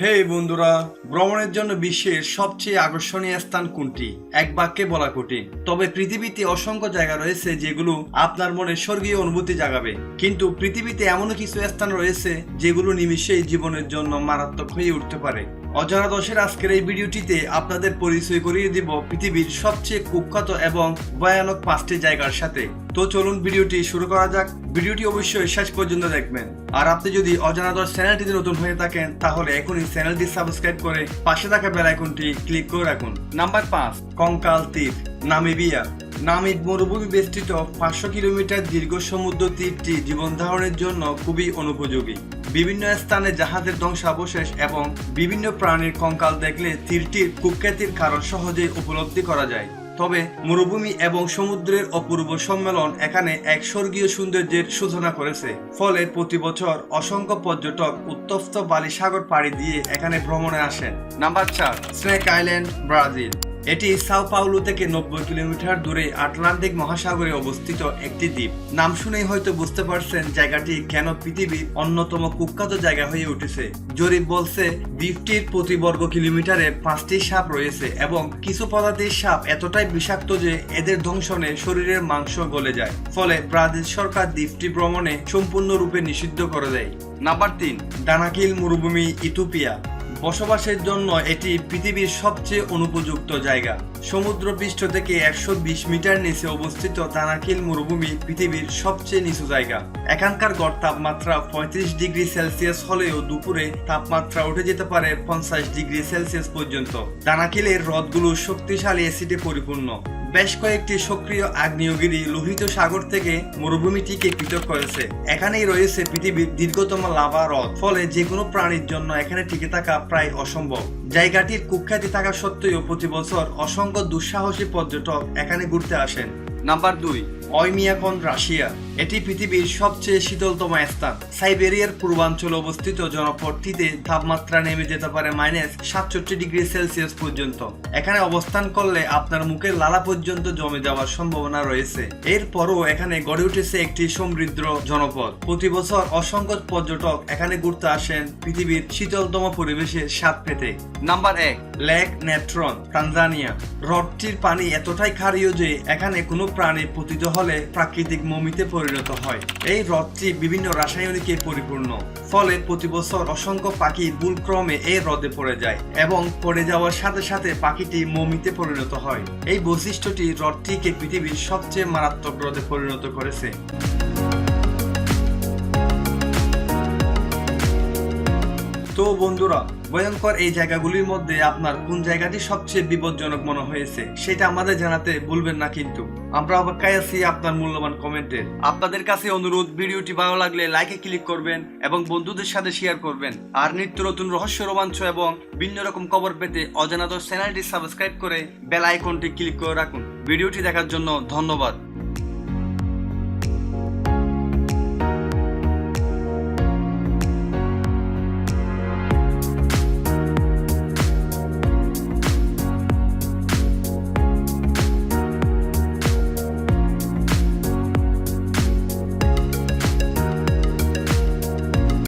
হে বন্ধুরা, ভ্রমণের জন্য বিশ্বের সবচেয়ে আকর্ষণীয় স্থান কোনটি? এক বাক্যে বলা কঠিন। তবে পৃথিবীতে অসংখ্য জায়গা রয়েছে যেগুলো আপনার মনে স্বর্গীয় অনুভূতি জাগাবে। কিন্তু পৃথিবীতে এমনও কিছু স্থান রয়েছে যেগুলো নিমিষেই জীবনের জন্য মারাত্মক হয়ে উঠতে পারে। অজানা দশের আজকের এই ভিডিওটিতে আপনাদের পরিচয় করিয়ে দিব পৃথিবীর সবচেয়ে কুখ্যাত এবং ভয়ানক পাঁচটি জায়গার সাথে। তো চলুন ভিডিওটি শুরু করা যাক। ভিডিওটি অবশ্যই শেষ পর্যন্ত দেখবেন। আর আপনি যদি অজানা দশ চ্যানেলটিতে নতুন হয়ে থাকেন, তাহলে এখনই চ্যানেলটি সাবস্ক্রাইব করে পাশে থাকা বেল আইকনটি ক্লিক করে রাখুন। নাম্বার পাঁচ, কঙ্কাল তীর, নামিবিয়া। নামিব মরুভূমি বেষ্টিত পাঁচশো কিলোমিটার দীর্ঘ সমুদ্র তীরটি জীবন ধারণের জন্য খুবই অনুপযোগী। বিভিন্ন স্থানে জাহাজের ধ্বংসাবশেষ এবং বিভিন্ন প্রাণীর কঙ্কাল দেখলে তীরটির কুখ্যাতির কারণ সহজেই উপলব্ধি করা যায়। তবে মরুভূমি এবং সমুদ্রের অপূর্ব সম্মেলন এখানে এক স্বর্গীয় সৌন্দর্যের সূচনা করেছে। ফলে প্রতি বছর অসংখ্য পর্যটক উত্তপ্ত বালি সাগর পাড়ি দিয়ে এখানে ভ্রমণে আসেন। নাম্বার চার, স্নেক আইল্যান্ড, ব্রাজিল। এটি সাও পাউলো থেকে নব্বই কিলোমিটার দূরে আটলান্টিক মহাসাগরে অবস্থিত একটি দ্বীপ। নাম শুনেই হয়তো বুঝতে পারছেন জায়গাটি কেন পৃথিবীর অন্যতম কুখ্যাত জায়গা হয়ে উঠেছে। জরিপ বলছে, দ্বীপটির প্রতি বর্গ কিলোমিটারে পাঁচটি সাপ রয়েছে এবং কিছু প্রজাতির সাপ এতটাই বিষাক্ত যে এদের ধ্বংসনে শরীরের মাংস গলে যায়। ফলে ব্রাজিল সরকার দ্বীপটি ভ্রমণে সম্পূর্ণরূপে নিষিদ্ধ করে দেয়। নাম্বার তিন দানাকিল মরুভূমি ইথোপিয়া বসবাসের জন্য এটি পৃথিবীর সবচেয়ে অনুপযুক্ত জায়গা। সমুদ্রপৃষ্ঠ থেকে একশো বিশ মিটার নিচে অবস্থিত দানাকিল মরুভূমি পৃথিবীর সবচেয়ে নিচু জায়গা। এখানকার গড় তাপমাত্রা পঁয়ত্রিশ ডিগ্রি সেলসিয়াস হলেও দুপুরে তাপমাত্রা উঠে যেতে পারে পঞ্চাশ ডিগ্রি সেলসিয়াস পর্যন্ত। দানাকিলের হ্রদগুলো শক্তিশালী অ্যাসিডে পরিপূর্ণ। বেশ কয়েকটি সক্রিয় আগ্নেয়গিরি লোহিত সাগর থেকে মরুভূমিটিকে পৃথক করেছে। এখানেই রয়েছে পৃথিবীর দীর্ঘতম লাভা হ্রদ। ফলে যে কোনো প্রাণীর জন্য এখানে টিকে থাকা প্রায় অসম্ভব। জায়গাটির কুখ্যাতি থাকা সত্ত্বেও প্রতি বছর অসংখ্য দুঃসাহসী পর্যটক এখানে ঘুরতে আসেন। নাম্বার দুই অইমিয়াকন রাশিয়া। এটি পৃথিবীর সবচেয়ে শীতলতম স্থান। সাইবেরিয়ার পূর্বাঞ্চলে অবস্থিত জনপদটিতে তাপমাত্রা নেমে যেতে পারে মাইনাস সাতষট্টি ডিগ্রি সেলসিয়াস পর্যন্ত। এখানে অবস্থান করলে আপনার মুখের লালা পর্যন্ত জমে যাওয়ার সম্ভাবনা রয়েছে। এরপরও এখানে গড়ে উঠেছে একটি সমৃদ্ধ জনপদ। প্রতি বছর অসংখ্য পর্যটক এখানে ঘুরতে আসেন। পৃথিবীর শীতলতম পরিবেশে স্বাদ পেতে। নাম্বার এক, লেক নেট্রন, তানজানিয়া। হ্রদটির পানি এতটাই ক্ষারীয় যে এখানে কোনো প্রাণী পতিত হলে প্রাকৃতিক মমিতে পরিণত হয়। এই হ্রদটি বিভিন্ন রাসায়নিকে পরিপূর্ণ, ফলে প্রতি বছর অসংখ্য পাখি ভুলক্রমে এই হ্রদে পড়ে যায় এবং পড়ে যাওয়ার সাথে সাথে পাখিটি মমিতে পরিণত হয়। এই বৈশিষ্ট্যটি হ্রদটিকে পৃথিবীর সবচেয়ে মারাত্মক হ্রদে পরিণত করেছে। তো বন্ধুরা, ভয়ঙ্কর এই জায়গাগুলির মধ্যে আপনার কোন জায়গাটি সবচেয়ে বিপজ্জনক মনে হয়েছে, সেটা আমাদের জানাতে ভুলবেন না কিন্তু। আমরা অপেক্ষায় আছি আপনার মূল্যবান কমেন্টের। আপনাদের কাছে অনুরোধ, ভিডিওটি ভালো লাগলে লাইকে ক্লিক করবেন এবং বন্ধুদের সাথে শেয়ার করবেন। আর নিত্য নতুন রহস্য, রোমাঞ্চ এবং ভিন্ন রকম খবর পেতে অজানাত চ্যানেলটি সাবস্ক্রাইব করে বেল আইকনটি ক্লিক করে রাখুন। ভিডিওটি দেখার জন্য ধন্যবাদ।